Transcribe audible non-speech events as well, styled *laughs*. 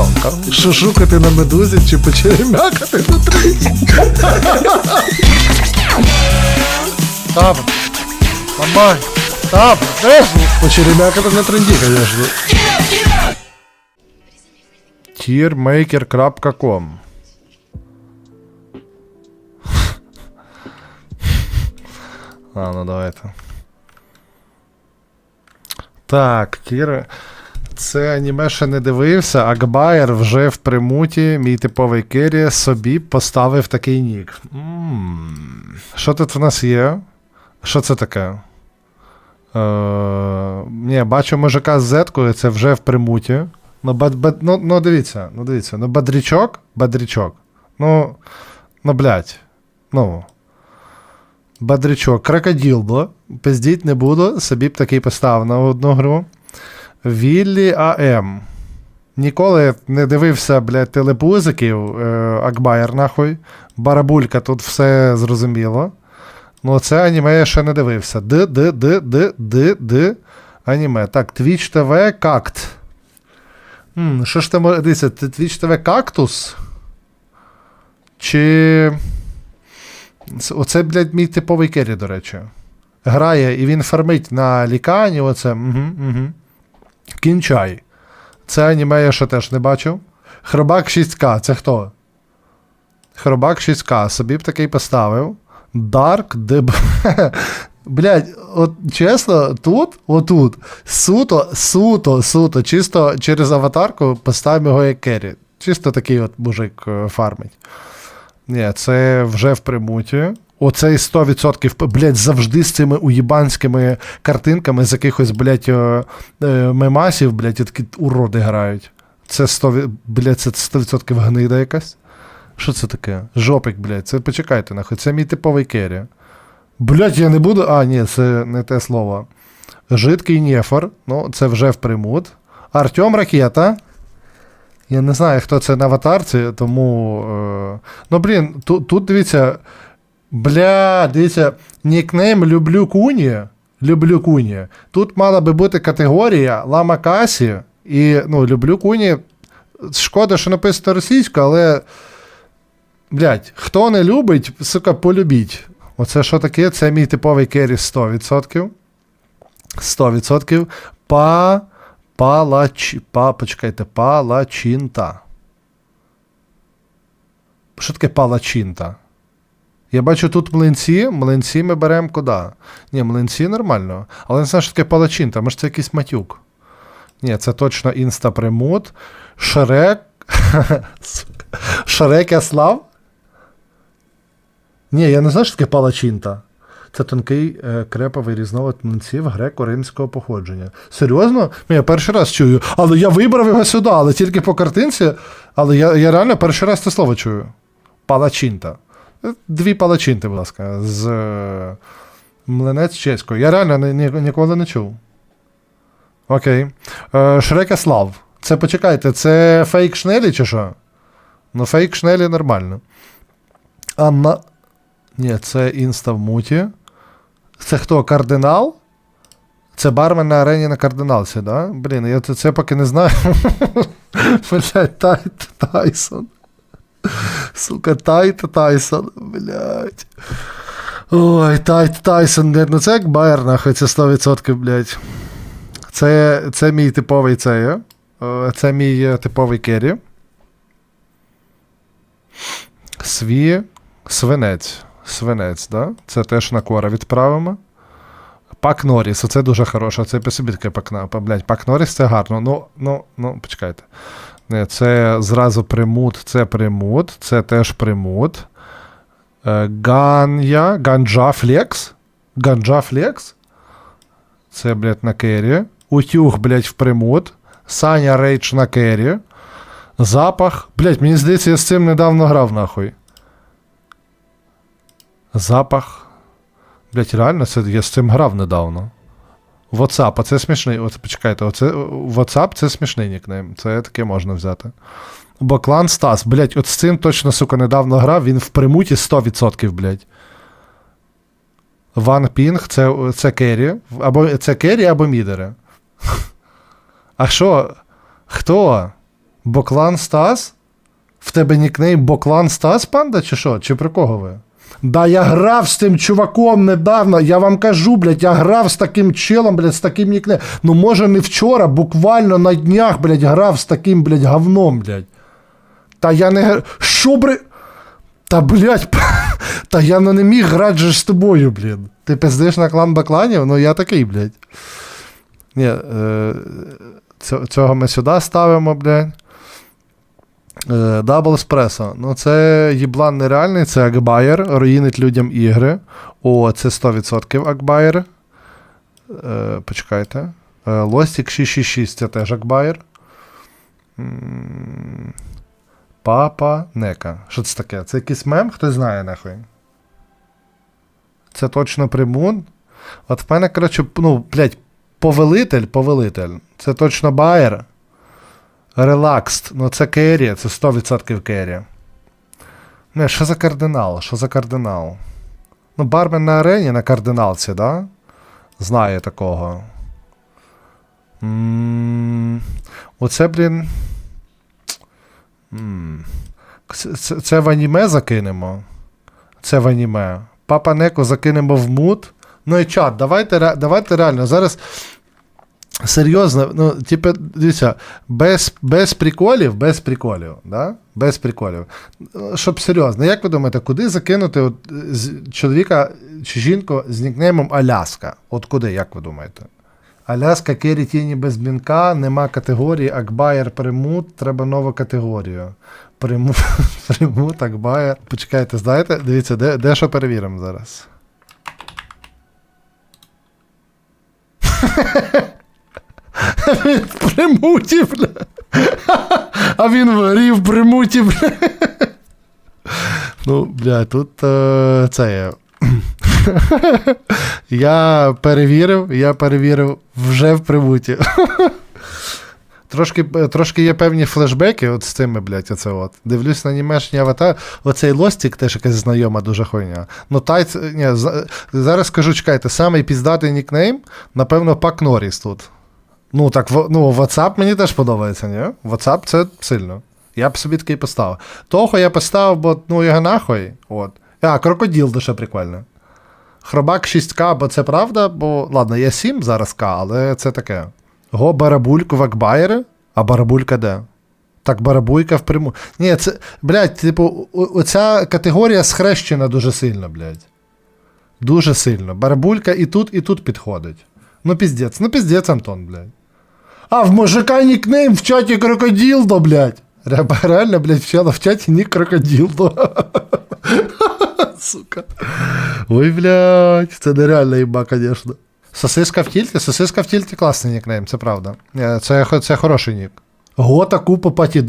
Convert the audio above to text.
Пчолка. Шушукати на медузі чи почеремякати внутрі. Табр. Ламай. Табр. Де ж? Почеремякати на тренді, звісно. Tiermaker.com А, *laughs* ну давайте. Так, Тір. Це аніме ще не дивився, а Гбаєр вже в примуті, мій типовий керрі, собі поставив такий нік. Що тут в нас є? Що це таке? Е, ні, бачу мужика з зеткою, це вже в примуті. Ну, бад, бад, ну, ну дивіться, ну дивіться, ну бадрічок, бадрічок. Ну, ну, блядь. Ну. Бадрічок, крокодилбо. Пиздіть не буду, собі б такий поставив на одну гру. Віллі АМ. Ніколи не дивився, блядь, телепузиків. Е, Акбаєр, нахуй. Барабулька, тут все зрозуміло. Ну, це аніме я ще не дивився. Д, Д, Д, Д, Д, Д. Аніме. Так, Twitch TV Какт. Що ж там, дивіться, це Twitch TV Кактус? Чи. Оце, блядь, мій типовий керрі, до речі. Грає і він фармить на лікані, оце. Угу, угу. Кінчай. Це аніме я ще теж не бачив. Хробак 6К, це хто? Хробак 6К, собі б такий поставив. Dark Deb. Блять, от чесно, тут, отут, суто, суто, суто, чисто через аватарку поставимо його як керрі. Чисто такий от мужик е, фармить. Ні, це вже в примуті. Оцей 100%, п- блядь, завжди з цими уєбанськими картинками з якихось, блядь, е, е, мемасів, блядь, і такі уроди грають. Це 100%, блядь, це 100% гнида якась. Що це таке? Жопик, блядь, це почекайте нахуй, це мій типовий керрі. Блядь, я не буду. А, ні, це не те слово. Жидкий нефор, ну, це вже в примут. Артем Ракета. Я не знаю, хто це на аватарці, тому. Е... Ну, блін, тут, тут дивіться. Бля, дивіться, нікнейм люблю куні. Люблю куні. Тут мала би бути категорія Лама Касі. І ну, люблю куні. Шкода, що написано російською, але. Блять, хто не любить, сука, полюбіть. Оце що таке? Це мій типовий керрі 100%. 100%. Па. Палач. Па, почекайте, палачинта. Що таке палачинта? Я бачу тут млинці. Млинці ми беремо куди? Ні, млинці нормально. Але не знаю, що таке палачинта, може це якийсь матюк. Ні, це точно інстапремут. Шрек. *laughs* Шрек Яслав? Ні, я не знаю, що таке палачинта. Це тонкий е, креповий різновид млинців греко-римського походження. Серйозно? Я перший раз чую. Але я вибрав його сюди, але тільки по картинці. Але я, я реально перший раз це слово чую. Палачинта. Дві палачинти, будь ласка, з е, млинець чеською. Я реально ні, ні- ніколи не чув. Окей. Е, Шрекеслав. Це почекайте, це фейк шнелі чи що? Ну, фейк шнелі нормально. Анна. Ні, це інста в муті. Це хто? Кардинал? Це бармен на арені на кардиналці, да? Блін, я це, це поки не знаю. *laughs* Блять, Тайсон. Сука, Тайт Тайсон, блять. Ой, Тайт Тайсон, блядь, ну це як Байер, нахуй, це 100%, блядь. Це, це мій типовий цей. е. Е, Це мій е, типовий керрі. Сві. Свинець. Свинець, да? Це теж на кора відправимо. Пак Норріс, оце дуже хороше. Це по собі таке пак, блядь, Пак Норріс це гарно. Ну, ну, ну, почекайте. Не, Це зразу примут, це примут, це теж примут. Е, Ган'я, Ганджа Флекс. Ганджа Флекс. Це, блядь, на кері. Утюг, блядь, в примут. Саня Рейдж на кері. Запах. Блядь, мені здається, я з цим недавно грав, нахуй. Запах. Блять, реально, це, я з цим грав недавно. WhatsApp, а це смішний. От, почекайте, оце, WhatsApp це смішний нікнейм. Це таке можна взяти. Бо клан Стас, блять, от з цим точно, сука, недавно грав, він в примуті 100%, блять. Ван Пінг це, це керрі. Або це керрі, або мідери. А що? Хто? Боклан Стас? В тебе нікнейм Боклан Стас, панда, чи що? Чи про кого ви? Да, я грав з тим чуваком недавно. Я вам кажу, блядь, я грав з таким челом, блядь, з таким нікнеймом. Ну, може, не вчора, буквально на днях, блядь, грав з таким, блядь, говном, блядь. Та я не. Що, блядь? Та, блядь, *laughs* та я ну не міг грати же з тобою, блін. Ти пиздиш на клан бакланів? Ну я такий, блядь. Ні, е, цього ми сюди ставимо, блядь. Е, Дабл еспресо. Ну, це їблан нереальний, це Акбайер, руїнить людям ігри. О, це 100% Акбайер. Е, почекайте. Е, Лостік 666 це теж Акбайер. Папа Нека. Що це таке? Це якийсь мем? Хтось знає нахуй. Це точно примун. От в мене, коротше, ну, блядь, повелитель, повелитель. Це точно Байер. Релакст. Ну, це керрі, це 100% керрі. Не, що за кардинал? Що за кардинал? Ну, бармен на арені на кардиналці, да? Знає такого. м Оце, блін. М. Це, це, це в аніме закинемо. Це в аніме. Папа Неко закинемо в мут. Ну і чат, давайте, давайте реально. Зараз серйозно, ну, типу, дивіться, без, без приколів, без приколів, да? Без приколів. Щоб серйозно, як ви думаєте, куди закинути от, чоловіка чи жінку з нікнеймом Аляска? От куди, як ви думаєте? Аляска Кері Тіні без блінка, нема категорії, Акбаєр Примут, треба нову категорію. Примут, *laughs* примут Акбаєр. Почекайте, знаєте, дивіться, де, де що перевіримо зараз. *laughs* В примуті, бля. А він в грі в примуті, бля. Ну, бля, тут е, це є. Я перевірив, я перевірив вже в примуті. Трошки, трошки є певні флешбеки от з цими, блядь, оце от. Дивлюсь на німешні аватар. Оцей лостік теж якась знайома дуже хуйня. Ну, тайц, ні, зараз скажу, чекайте, самий піздатий нікнейм, напевно, Пак Норріс тут. Ну, так, ну, WhatsApp мені теж подобається, ні? WhatsApp це сильно. Я б собі такий поставив. Того я поставив, бо ну його нахуй. От. А, крокодил дуже прикольно. Хробак 6К, бо це правда, бо ладно, є 7 зараз К, але це таке. Го барабульку в Акбайери, а барабулька де? Так, барабулька в приму. Ні, це, блядь, типу, оця категорія схрещена дуже сильно, блядь. Дуже сильно. Барабулька і тут, і тут підходить. Ну, піздець, ну піздець, Антон, блядь. А, в мужика нікнейм в чаті крокодилдо, блядь. Ре- Реально, блядь, в чела в чаті нік крокодилдо. *laughs* Сука. Ой, блядь, це нереально їба, конечно. Сосиска в тільті? Сосиска в тільті класний нікнейм, це правда. Ні, Це, хо- це хороший нік. Гота купа паті.